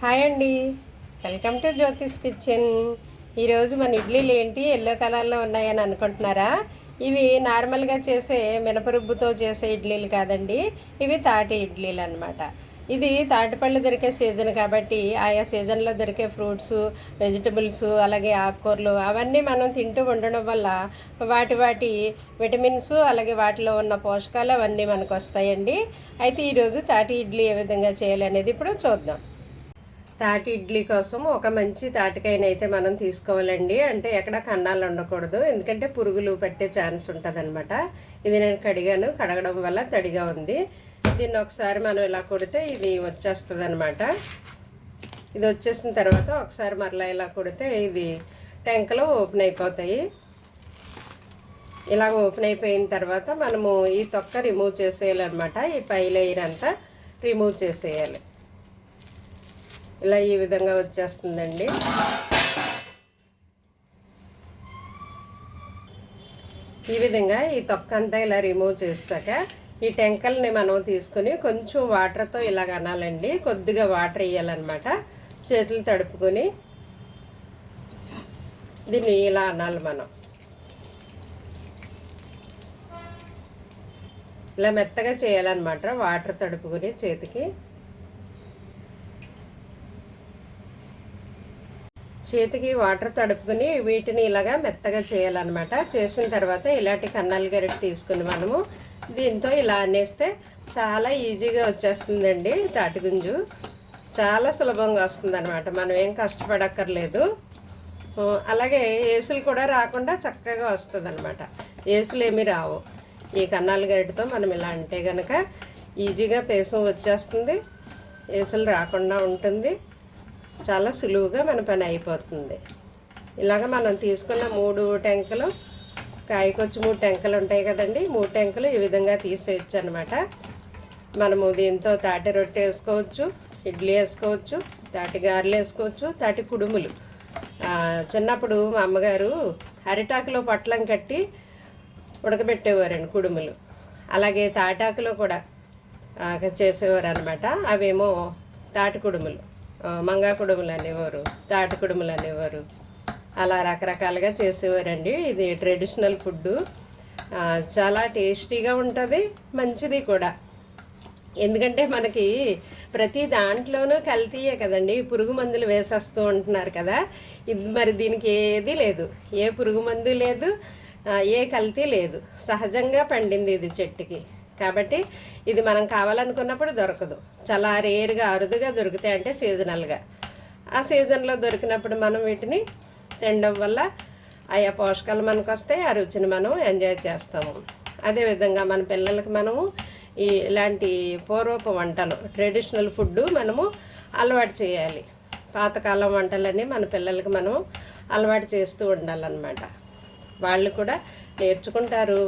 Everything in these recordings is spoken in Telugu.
హాయ్ అండి. Welcome to Jyothish kitchen. ఈరోజు మన ఇడ్లీలు ఏంటి ఎల్లో కలర్లో ఉన్నాయని అనుకుంటున్నారా? ఇవి నార్మల్గా చేసే మినపరుబ్బుతో చేసే ఇడ్లీలు కాదండి. ఇవి తాటి ఇడ్లీలు అనమాట ఇది తాటిపళ్ళు దొరికే సీజన్ కాబట్టి ఆయా సీజన్లో దొరికే ఫ్రూట్స్ వెజిటబుల్స్ అలాగే ఆకుకూరలు అవన్నీ మనం తింటూ ఉండడం వల్ల వాటి వాటి విటమిన్స్ అలాగే వాటిలో ఉన్న పోషకాలు అవన్నీ మనకు వస్తాయండి. అయితే ఈరోజు తాటి ఇడ్లీ ఏ విధంగా చేయాలనేది ఇప్పుడు చూద్దాం. తాటి ఇడ్లీ కోసం ఒక మంచి తాటికాయనైతే మనం తీసుకోవాలండి. అంటే ఎక్కడ కన్నాలు ఉండకూడదు. ఎందుకంటే పురుగులు పట్టే ఛాన్స్ ఉంటుంది ఇది నేను కడిగాను. కడగడం వల్ల తడిగా ఉంది. దీన్ని ఒకసారి మనం ఇలా కొడితే ఇది వచ్చేస్తుంది అనమాట ఇది వచ్చేసిన తర్వాత ఒకసారి మరలా ఇలా కొడితే ఇది టెంకలు ఓపెన్ అయిపోతాయి. ఇలా ఓపెన్ అయిపోయిన తర్వాత మనము ఈ తొక్క రిమూవ్ చేసేయాలన్నమాట. ఈ పై లేయర్ అంతా రిమూవ్ చేసేయాలి. ఇలా ఈ విధంగా వచ్చేస్తుందండి. ఈ విధంగా ఈ తొక్క అంతా ఇలా రిమూవ్ చేసాక ఈ టెంకల్ని మనం తీసుకుని కొంచెం వాటర్తో ఇలాగ అనాలండి. కొద్దిగా వాటర్ వేయాలన్నమాట. చేతులు తడుపుకొని దీన్ని ఇలా అనాలి మనం. ఇలా మెత్తగా చేయాలన్నమాట. వాటర్ తడుపుకొని చేతికి చేతికి వాటర్ తడుపుకుని వీటిని ఇలాగా మెత్తగా చేయాలన్నమాట. చేసిన తర్వాత ఇలాంటి కన్నాలు గరిటె తీసుకుని మనము దీంతో ఇలా అనేస్తే చాలా ఈజీగా వచ్చేస్తుందండి తాటిగుంజు చాలా సులభంగా వస్తుంది అనమాట మనం ఏం కష్టపడక్కర్లేదు. అలాగే ఏసులు కూడా రాకుండా చక్కగా వస్తుంది అనమాట ఏసులు ఏమీ రావు. ఈ కన్నాల గరిటతో మనం ఇలా అంటే కనుక ఈజీగా పేసం వచ్చేస్తుంది. ఏసులు రాకుండా ఉంటుంది. చాలా సులువుగా మన పని అయిపోతుంది. ఇలాగ మనం తీసుకున్న మూడు టెంకలు కాయకొచ్చి మూడు టెంకలు ఉంటాయి కదండి మూడు టెంకలు ఈ విధంగా తీసేయచ్చు అనమాట మనము దీంతో తాటి రొట్టె వేసుకోవచ్చు ఇడ్లీ వేసుకోవచ్చు తాటి గారెలు వేసుకోవచ్చు తాటి కుడుములు. చిన్నప్పుడు మా అమ్మగారు అరిటాకులో పొట్లం కట్టి ఉడకబెట్టేవారండి కుడుములు. అలాగే తాటాకులో కూడా చేసేవారు అనమాట అవేమో తాటి కుడుములు. మంగా కుడుములు అనేవారు తాటి కుడుములు అనేవారు. అలా రకరకాలుగా చేసేవారండి. ఇది ట్రెడిషనల్ ఫుడ్ చాలా టేస్టీగా ఉంటుంది మంచిది కూడా. ఎందుకంటే మనకి ప్రతి దాంట్లోనూ కల్తీయే కదండి. పురుగు మందులు వేసేస్తూ ఉంటున్నారు కదా. ఇది మరి దీనికి ఏది లేదు. ఏ పురుగు మందు లేదు ఏ కల్తీ లేదు. సహజంగా పండింది ఇది చెట్టుకి. కాబట్టి ఇది మనం కావాలనుకున్నప్పుడు దొరకదు. చాలా రేరుగా అరుదుగా దొరుకుతాయి అంటే సీజనల్గా ఆ సీజన్లో దొరికినప్పుడు మనం వీటిని తినడం వల్ల ఆయా పోషకాలు మనకు వస్తాయి ఆ రుచిని మనం ఎంజాయ్ చేస్తాము. అదేవిధంగా మన పిల్లలకి మనము ఈ ఇలాంటి పూర్వపు వంటలు ట్రెడిషనల్ ఫుడ్ మనము అలవాటు చేయాలి. పాతకాలం వంటలన్నీ మన పిల్లలకి మనం అలవాటు చేస్తూ ఉండాలన్నమాట. వాళ్ళు కూడా నేర్చుకుంటారు.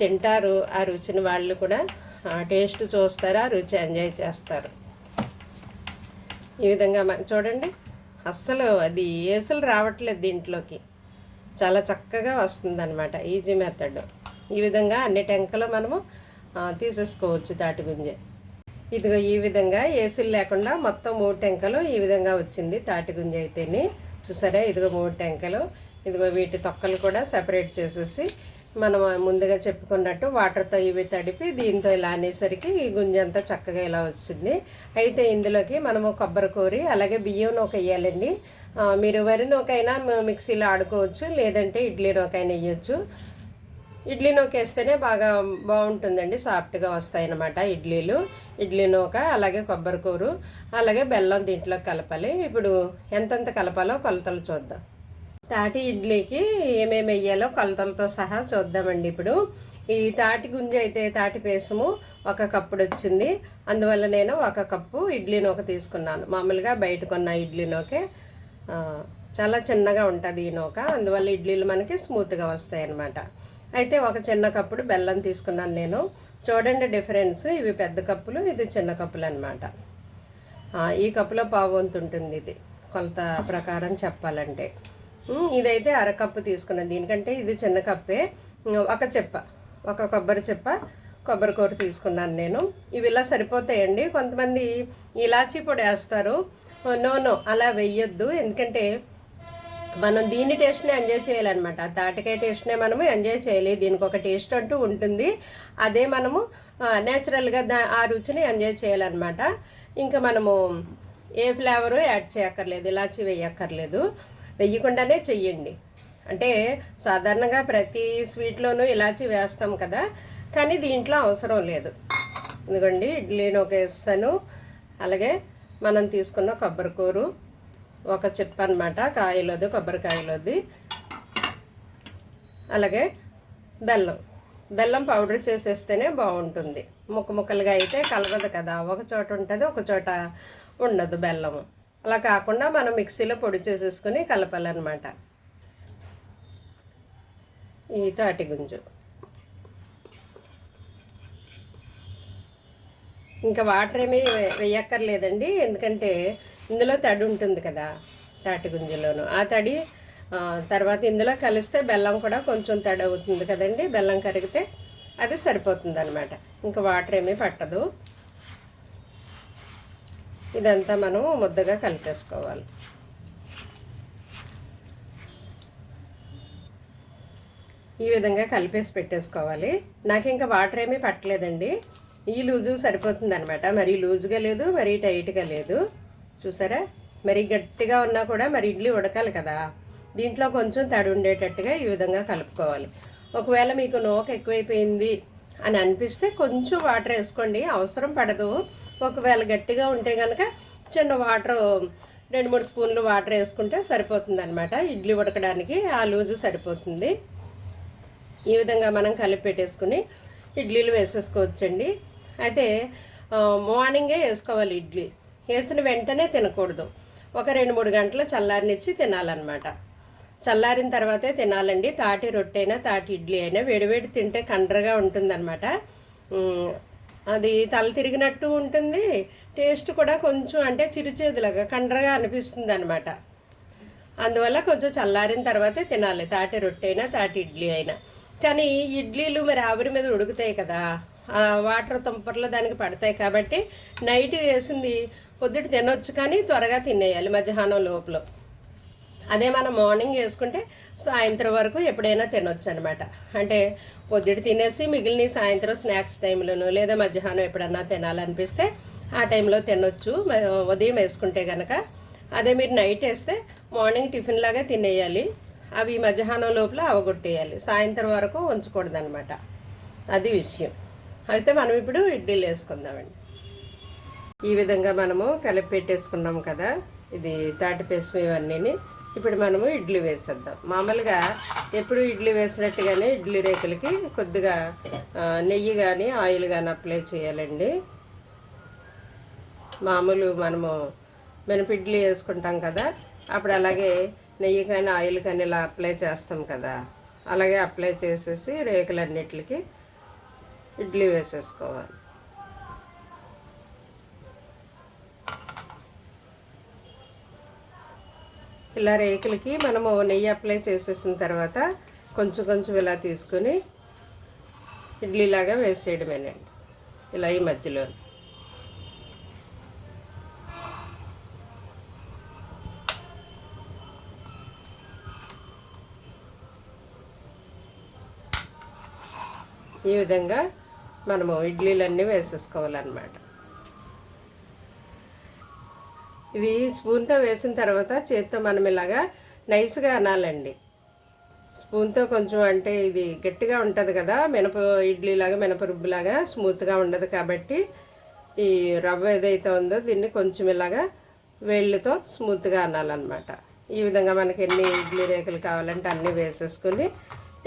తింటారు ఆ రుచిని వాళ్ళు కూడా. టేస్ట్ చూస్తారు ఆ రుచి ఎంజాయ్ చేస్తారు. ఈ విధంగా చూడండి. అస్సలు అది ఏసులు రావట్లేదు దీంట్లోకి. చాలా చక్కగా వస్తుందన్నమాట ఈజీ మెథడ్. ఈ విధంగా అన్ని టెంకలు మనము తీసేసుకోవచ్చు తాటి గుంజే. ఇదిగో ఈ విధంగా ఏసులు లేకుండా మొత్తం మూడు టెంకలు ఈ విధంగా వచ్చింది తాటి గుంజ అయితేనే. చూసారా? ఇదిగో మూడు టెంకలు. ఇదిగో వీటి తొక్కలు కూడా సెపరేట్ చేసేసి మనం ముందుగా చెప్పుకున్నట్టు వాటర్తో ఇవి తడిపి దీంతో ఇలా అనేసరికి ఈ గుంజంతా చక్కగా ఇలా వస్తుంది. అయితే ఇందులోకి మనము కొబ్బరి కూరి అలాగే బియ్యం నూకెయ్యాలండి వేయాలండి. మీరు వరి నూకైనా మిక్సీలో ఆడుకోవచ్చు లేదంటే ఇడ్లీ నూకైనా వేయచ్చు. ఇడ్లీ నూక వేస్తేనే బాగా బాగుంటుందండి సాఫ్ట్గా వస్తాయి అన్నమాట ఇడ్లీలు. ఇడ్లీ నూక అలాగే కొబ్బరి కూరు అలాగే బెల్లం దీంట్లో కలపాలి. ఇప్పుడు ఎంతెంత కలపాలో కొలతలు చూద్దాం. తాటి ఇడ్లీకి ఏమేమి వేయాలో కొలతలతో సహా చూద్దామండి ఇప్పుడు. ఈ తాటి గుంజ అయితే తాటి పేసము ఒక కప్పుడు వచ్చింది. అందువల్ల నేను ఒక కప్పు ఇడ్లీ నూక తీసుకున్నాను. మామూలుగా బయట కొన్న ఇడ్లీ నూకే చాలా చిన్నగా ఉంటుంది ఈ నూక. అందువల్ల ఇడ్లీలు మనకి స్మూత్గా వస్తాయి అన్నమాట అయితే ఒక చిన్న కప్పుడు బెల్లం తీసుకున్నాను నేను. చూడండి డిఫరెన్స్. ఇవి పెద్ద కప్పులు ఇది చిన్న కప్పులు అనమాట ఈ కప్పులో పావు వంతు ఉంటుంది ఇది. కొలత ప్రకారం చెప్పాలంటే. ఇదైతే అరకప్పు తీసుకున్నాను. దీనికంటే ఇది చిన్న కప్పే. ఒక చెప్ప ఒక కొబ్బరి చెప్ప కొబ్బరి కూర తీసుకున్నాను నేను. ఇవి ఇలా సరిపోతాయండి. కొంతమంది ఇలాచీ పొడి వేస్తారు. నో నో అలా వెయ్యొద్దు. ఎందుకంటే మనం దీని టేస్ట్ని ఎంజాయ్ చేయాలన్నమాట. తాటికాయ టేస్ట్నే మనము ఎంజాయ్ చేయాలి దీనికి ఒక టేస్ట్ అంటూ ఉంటుంది. అదే మనము న్యాచురల్గా దా ఆ రుచిని ఎంజాయ్ చేయాలన్నమాట. ఇంకా మనము ఏ ఫ్లేవరు యాడ్ చేయక్కర్లేదు. ఇలాచి వేయక్కర్లేదు. వెయ్యకుండానే చెయ్యండి. అంటే సాధారణంగా ప్రతి స్వీట్లోనూ ఇలాచి వేస్తాం కదా కానీ దీంట్లో అవసరం లేదు. ఎందుకండి ఇడ్లీని ఒక వేస్తాను అలాగే మనం తీసుకున్న కొబ్బరికూరు ఒక చిప్ అనమాట కాయలోది కొబ్బరికాయలోది. అలాగే బెల్లం. బెల్లం పౌడర్ చేసేస్తేనే బాగుంటుంది. ముక్క ముక్కలుగా అయితే కలవదు కదా ఒక చోట ఉంటుంది ఒక చోట ఉండదు బెల్లము. అలా కాకుండా మనం మిక్సీలో పొడి చేసేసుకుని కలపాలన్నమాట. ఈ తాటి గుంజు. ఇంకా వాటర్ ఏమీ వే- వేయక్కర్లేదండి. ఎందుకంటే ఇందులో తడి ఉంటుంది కదా తాటి గుంజులోను. ఆ తడి తర్వాత ఇందులో కలిస్తే బెల్లం కూడా కొంచెం తడి అవుతుంది కదండి. బెల్లం కరిగితే అది సరిపోతుంది అనమాట ఇంకా వాటర్ ఏమీ పట్టదు. ఇదంతా మనం ముద్దగా కలిపేసుకోవాలి. ఈ విధంగా కలిపేసి పెట్టేసుకోవాలి. నాకు ఇంకా వాటర్ ఏమీ పట్టలేదండి. ఈ లూజు సరిపోతుంది అనమాట మరీ లూజుగా లేదు మరీ టైట్గా లేదు. చూసారా? మరీ గట్టిగా ఉన్నా కూడా మరి ఇడ్లీ ఉడకాలి కదా. దీంట్లో కొంచెం తడి ఉండేటట్టుగా ఈ విధంగా కలుపుకోవాలి. ఒకవేళ మీకు నోక ఎక్కువైపోయింది అని అనిపిస్తే కొంచెం వాటర్ వేసుకోండి. అవసరం పడదు. ఒకవేళ గట్టిగా ఉంటే కనుక చిన్న వాటర్ రెండు మూడు స్పూన్లు వాటర్ వేసుకుంటే సరిపోతుంది అనమాట ఇడ్లీ ఉడకడానికి ఆ లూజు సరిపోతుంది. ఈ విధంగా మనం కలిపి పెట్టేసుకుని ఇడ్లీలు వేసేసుకోవచ్చండి. అయితే మార్నింగే వేసుకోవాలి ఇడ్లీ. వేసిన వెంటనే తినకూడదు. ఒక రెండు మూడు గంటలు చల్లారినిచ్చి తినాలన్నమాట. చల్లారిన తర్వాతే తినాలండి. తాటి రొట్టె అయినా తాటి ఇడ్లీ అయినా వేడివేడి తింటే కండ్రగా ఉంటుందన్నమాట. అది తల తిరిగినట్టు ఉంటుంది. టేస్ట్ కూడా కొంచెం అంటే చిరుచేదులాగా కండ్రగా అనిపిస్తుంది అనమాట అందువల్ల కొంచెం చల్లారిన తర్వాతే తినాలి. తాటి రొట్టె అయినా తాటి ఇడ్లీ అయినా. కానీ ఇడ్లీలు మరి ఆవిరి మీద ఉడుకుతాయి కదా. ఆ వాటర్ తుంపర్లు దానికి పడతాయి కాబట్టి నైట్ వేసింది పొద్దుట తినొచ్చు కానీ త్వరగా తినేయాలి మధ్యాహ్నం లోపల. అదే మనం మార్నింగ్ వేసుకుంటే సాయంత్రం వరకు ఎప్పుడైనా తినొచ్చు అనమాట అంటే పొద్దుట తినేసి మిగిలిన సాయంత్రం స్నాక్స్ టైంలోనూ లేదా మధ్యాహ్నం ఎప్పుడన్నా తినాలనిపిస్తే ఆ టైంలో తినొచ్చు. ఉదయం వేసుకుంటే కనుక అదే మీరు నైట్ వేస్తే మార్నింగ్ టిఫిన్ లాగా తినేయాలి. అవి మధ్యాహ్నం లోపల అవగొట్టేయాలి. సాయంత్రం వరకు ఉంచకూడదు అనమాట అది విషయం. అయితే మనం ఇప్పుడు ఇడ్లీలు వేసుకుందామండి. ఈ విధంగా మనము కలిపి పెట్టేసుకున్నాం కదా. ఇది తాటిపేసి ఇవన్నీ ఇవన్నీని ఇప్పుడు మనము ఇడ్లీ వేసేద్దాం. మామూలుగా ఎప్పుడు ఇడ్లీ వేసినట్టుగానే ఇడ్లీ రేకులకి కొద్దిగా నెయ్యి కానీ ఆయిల్ కానీ అప్లై చేయాలండి. మామూలు మనము మినపిడ్లీ వేసుకుంటాం కదా అప్పుడు అలాగే నెయ్యి కానీ ఆయిల్ కానీ ఇలా అప్లై చేస్తాం కదా. అలాగే అప్లై చేసేసి రేకులన్నిటికి ఇడ్లీ వేసేసుకోవాలి. ఇలా రేకులకి మనము నెయ్యి అప్లై చేసేసిన తర్వాత కొంచెం కొంచెం ఇలా తీసుకుని ఇడ్లీలాగా వేసేయడమేనండి. ఇలా ఈ మధ్యలో ఈ విధంగా మనము ఇడ్లీలన్నీ వేసేసుకోవాలన్నమాట. ఇవి స్పూన్తో వేసిన తర్వాత చేత్తో మనం ఇలాగా నైస్గా అనాలండి. స్పూన్తో కొంచెం అంటే ఇది గట్టిగా ఉంటుంది కదా మినప ఇడ్లీలాగా మినప రుబ్బులాగా స్మూత్గా ఉండదు కాబట్టి ఈ రవ్వ ఏదైతే ఉందో దీన్ని కొంచెం ఇలాగా వేళ్ళతో స్మూత్గా అనాలన్నమాట. ఈ విధంగా మనకి ఎన్ని ఇడ్లీ రేకులు కావాలంటే అన్నీ వేసేసుకుని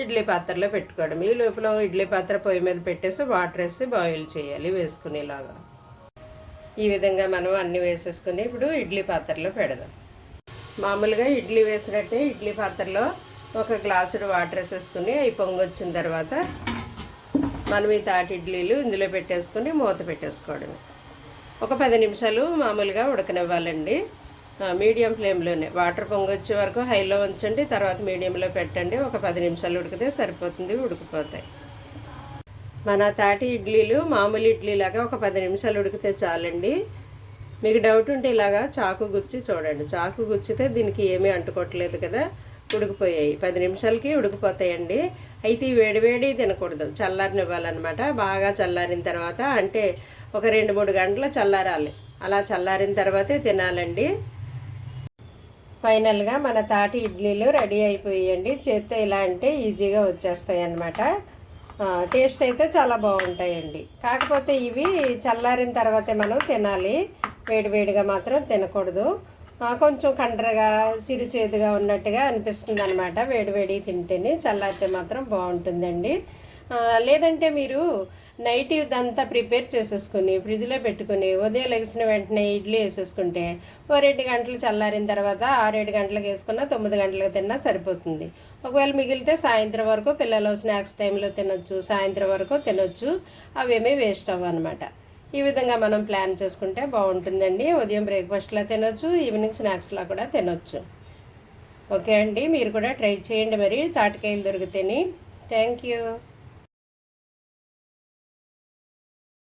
ఇడ్లీ పాత్రలో పెట్టుకోవడం. ఈ లోపల ఇడ్లీ పాత్ర పొయ్యి మీద పెట్టేసి వాటర్ వేసి బాయిల్ చేయాలి వేసుకునేలాగా. ఈ విధంగా మనం అన్ని వేసేసుకుని ఇప్పుడు ఇడ్లీ పాత్రలో పెడదాం. మామూలుగా ఇడ్లీ వేసినట్టే ఇడ్లీ పాత్రలో ఒక గ్లాసుడు వాటర్ వేసేసుకుని అవి పొంగొచ్చిన తర్వాత మనం ఈ తాటి ఇడ్లీలు ఇందులో పెట్టేసుకుని మూత పెట్టేసుకోవడమే. ఒక పది నిమిషాలు మామూలుగా ఉడకనివ్వాలండి. మీడియం ఫ్లేమ్లోనే. వాటర్ పొంగొచ్చే వరకు హైలో ఉంచండి తర్వాత మీడియంలో పెట్టండి. ఒక పది నిమిషాలు ఉడికితే సరిపోతుంది ఉడికిపోతాయి. మన తాటి ఇడ్లీలు మామూలు ఇడ్లీలాగా ఒక పది నిమిషాలు ఉడికితే చాలండి. మీకు డౌట్ ఉంటే ఇలాగా చాకు గుచ్చి చూడండి. చాకు గుచ్చితే దీనికి ఏమీ అంటుకోవట్లేదు కదా. ఉడికిపోయాయి. పది నిమిషాలకి ఉడికిపోతాయండి. అయితే ఈ వేడివేడి తినకూడదు. చల్లారనివ్వాలన్నమాట. బాగా చల్లారిన తర్వాత అంటే ఒక రెండు మూడు గంటలు చల్లారాలి. అలా చల్లారిన తర్వాతే తినాలండి. ఫైనల్గా మన తాటి ఇడ్లీలు రెడీ అయిపోయాయండి. చేత్తో ఇలా అంటే ఈజీగా వచ్చేస్తాయి అన్నమాట టేస్ట్ అయితే చాలా బాగుంటాయండి. కాకపోతే ఇవి చల్లారిన తర్వాతే మనం తినాలి. వేడివేడిగా మాత్రం తినకూడదు. కొంచెం కండ్రగా చిరు చేదుగా ఉన్నట్టుగా అనిపిస్తుంది అనమాట వేడివేడి తింటేనే చల్లారితే మాత్రం బాగుంటుందండి. లేదంటే మీరు నైట్ ఇదంతా ప్రిపేర్ చేసేసుకుని ఫ్రిడ్జ్లో పెట్టుకుని ఉదయం లెగిసిన వెంటనే ఇడ్లీ వేసేసుకుంటే ఓ రెండు గంటలు చల్లారిన తర్వాత ఆరేడు గంటలకు వేసుకున్నా తొమ్మిది గంటలకు తిన్నా సరిపోతుంది. ఒకవేళ మిగిలితే సాయంత్రం వరకు పిల్లలు స్నాక్స్ టైంలో తినొచ్చు సాయంత్రం వరకు తినొచ్చు. అవేమీ వేస్ట్ అవ్వనమాట ఈ విధంగా మనం ప్లాన్ చేసుకుంటే బాగుంటుందండి. ఉదయం బ్రేక్ఫాస్ట్లో తినొచ్చు ఈవినింగ్ స్నాక్స్లో కూడా తినొచ్చు. ఓకే అండి మీరు కూడా ట్రై చేయండి మరి. తాటికాయలు దొరికితేని. Thank you.